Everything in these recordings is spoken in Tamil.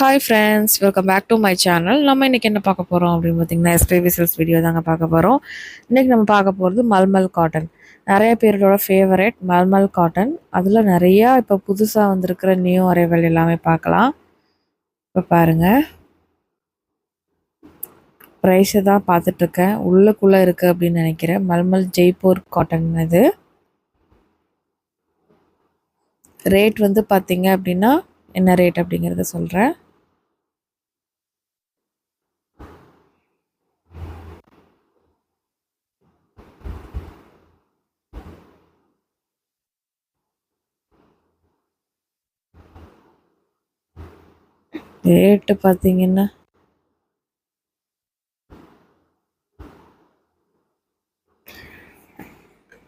Hi friends welcome back to my channel நம்ம இன்றைக்கி என்ன பார்க்க போகிறோம் அப்படின்னு பார்த்தீங்கன்னா எஸ்பிபி செல்ஸ் வீடியோ தாங்க பார்க்க போகிறோம் இன்றைக்கி நம்ம பார்க்க போகிறது மல்மல் காட்டன் நிறைய பேரோட ஃபேவரட் மல்மல் காட்டன் அதில் நிறையா இப்போ புதுசாக வந்திருக்கிற நியூ அரைவல் எல்லாமே பார்க்கலாம். இப்போ பாருங்கள் ப்ரைஸை தான் பார்த்துட்ருக்கேன் உள்ளக்குள்ளே இருக்குது அப்படின்னு நினைக்கிறேன். மல்மல் ஜெய்ப்பூர் காட்டன் இது. ரேட் வந்து பார்த்தீங்க அப்படின்னா என்ன ரேட் அப்படிங்கிறத சொல்கிறேன் ரேட்டு பார்த்தீங்கன்னா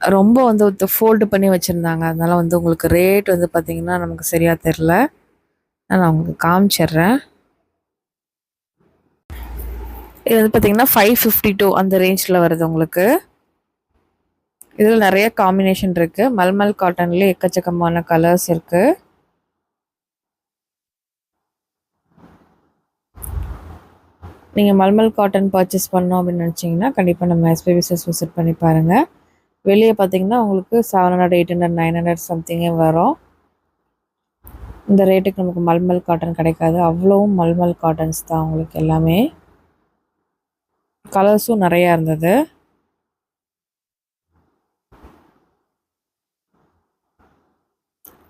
ரொம்ப வந்து ஃபோல்டு பண்ணி வச்சுருந்தாங்க. அதனால் வந்து உங்களுக்கு ரேட் வந்து பார்த்திங்கன்னா நமக்கு சரியாக தெரில நான் உங்களுக்கு காமிச்சிட்றேன். இது வந்து பார்த்திங்கன்னா ஃபைவ் ஃபிஃப்டி டூ அந்த ரேஞ்சில் வருது உங்களுக்கு. இதில் நிறைய காம்பினேஷன் இருக்குது மல்மல் காட்டன்லேயே எக்கச்சக்கமான கலர்ஸ் இருக்குது நீங்கள் மல்மல் காட்டன் பர்ச்சேஸ் பண்ணோம் அப்படின்னு நினச்சிங்கன்னா கண்டிப்பாக நம்ம எஸ்பி பிசஸ் விசிட் பண்ணி பாருங்கள் வெளியே பார்த்தீங்கன்னா உங்களுக்கு seven hundred eight hundred nine hundred சம்திங்கே வரும். இந்த ரேட்டுக்கு நமக்கு மல்மல் காட்டன் கிடைக்காது. அவ்வளோவும் மல்மல் காட்டன்ஸ் தான் உங்களுக்கு எல்லாமே. கலர்ஸும் நிறையா இருந்தது.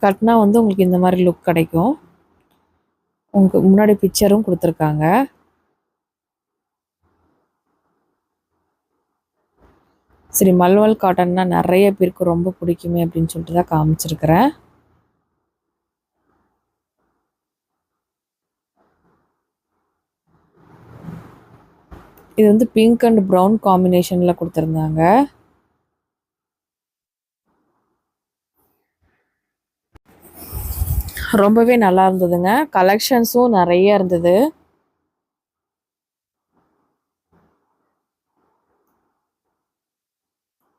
கட்டினா வந்து உங்களுக்கு இந்த மாதிரி லுக் கிடைக்கும். உங்களுக்கு முன்னாடி பிக்சரும் கொடுத்துருக்காங்க. சரி மல்வல் காட்டன்னா நிறைய பேருக்கு ரொம்ப பிடிக்குமே அப்படின்னு சொல்லிட்டு தான் காமிச்சிருக்கிறேன். இது வந்து பிங்க் அண்ட் ப்ரௌன் காம்பினேஷனில் கொடுத்துருந்தாங்க. ரொம்பவே நல்லா இருந்ததுங்க. கலெக்ஷன்ஸும் நிறைய இருந்தது.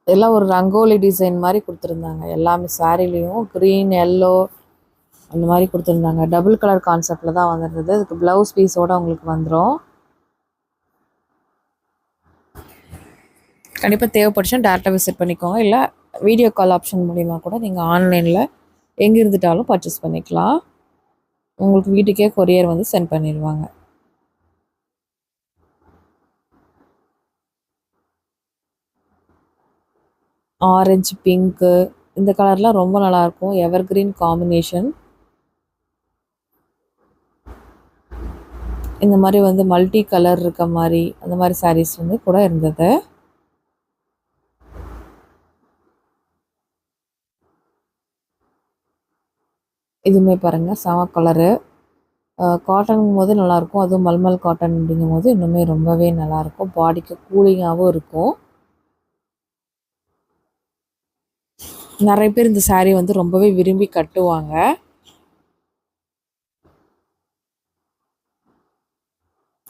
எல்லாம் ஒரு ரங்கோலி டிசைன் மாதிரி கொடுத்துருந்தாங்க. எல்லாமே சாரிலையும் க்ரீன் எல்லோ அந்த மாதிரி கொடுத்துருந்தாங்க. டபுள் கலர் கான்செப்டில் தான் வந்துருந்தது. அதுக்கு ப்ளவுஸ் பீஸோடு உங்களுக்கு வந்துடும் கண்டிப்பாக தேவைப்படுச்சுன்னா டேரெக்டாக விசிட் பண்ணிக்கோங்க. இல்லை வீடியோ கால் ஆப்ஷன் மூலிமா கூட நீங்கள் ஆன்லைனில் எங்கே இருந்துட்டாலும் பர்ச்சேஸ் பண்ணிக்கலாம். உங்களுக்கு வீட்டுக்கே கொரியர் வந்து சென்ட் பண்ணிடுவாங்க ஆரஞ்சு பிங்க்கு இந்த கலர்லாம் ரொம்ப நல்லாயிருக்கும். எவர் கிரீன் காம்பினேஷன் இந்த மாதிரி வந்து மல்டி கலர் இருக்க மாதிரி அந்த மாதிரி சாரீஸ் வந்து கூட இருந்தது. இதுவுமே பாருங்கள் செம கலரு காட்டனுங்கும் போது நல்லாயிருக்கும். அதுவும் மல்மல் காட்டன் அப்படிங்கும் போது இன்னுமே ரொம்பவே நல்லாயிருக்கும். பாடிக்கு கூலிங்காகவும் இருக்கும். நிறைய பேர் இந்த சாரீ வந்து ரொம்பவே விரும்பி கட்டுவாங்க.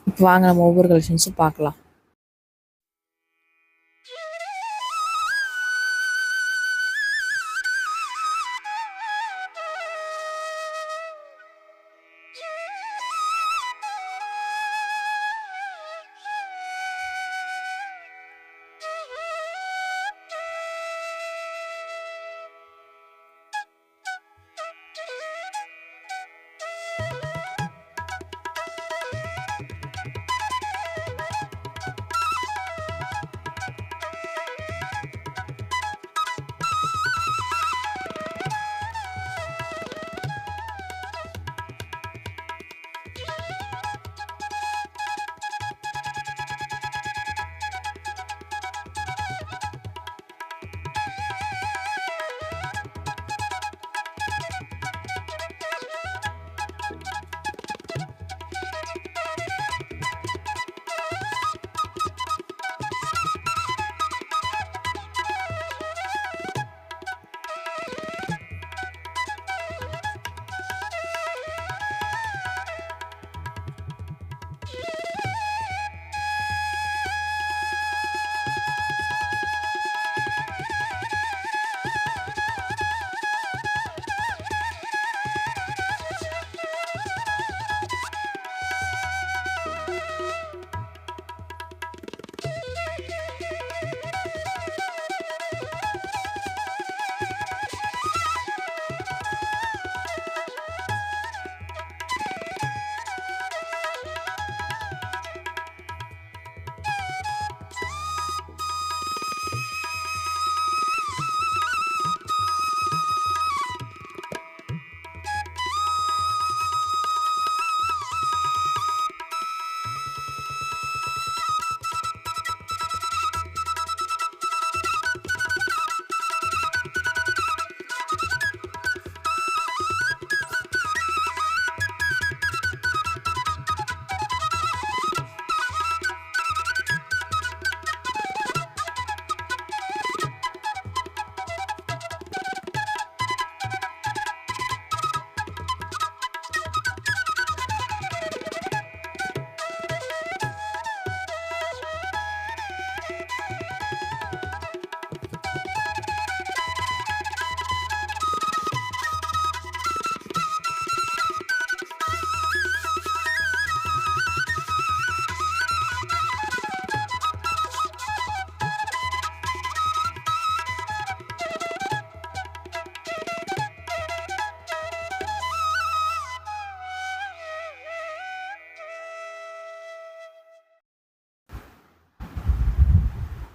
இப்போ வாங்க நம்ம ஒவ்வொரு கலெக்ஷன்ஸும் பார்க்கலாம்.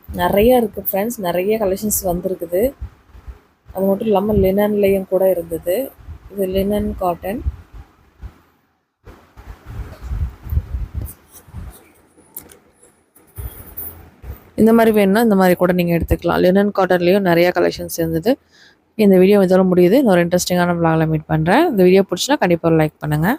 நிறைய இருக்குது ஃப்ரெண்ட்ஸ் நிறைய கலெக்ஷன்ஸ் வந்திருக்குது. அது மட்டும் இல்லாமல் லினன்லேயும் கூட இருந்தது. இது லினன் காட்டன் இந்த மாதிரி வேணும்னா இந்த மாதிரி கூட நீங்கள் எடுத்துக்கலாம். லினன் காட்டன்லேயும் நிறைய கலெக்ஷன்ஸ் இருந்தது. இந்த வீடியோ இதோட முடியுது. இன்னொரு இன்ட்ரெஸ்டிங்கான விளாகில் மீட் பண்ணுறேன் இந்த வீடியோ பிடிச்சினா கண்டிப்பாக லைக் பண்ணுங்கள்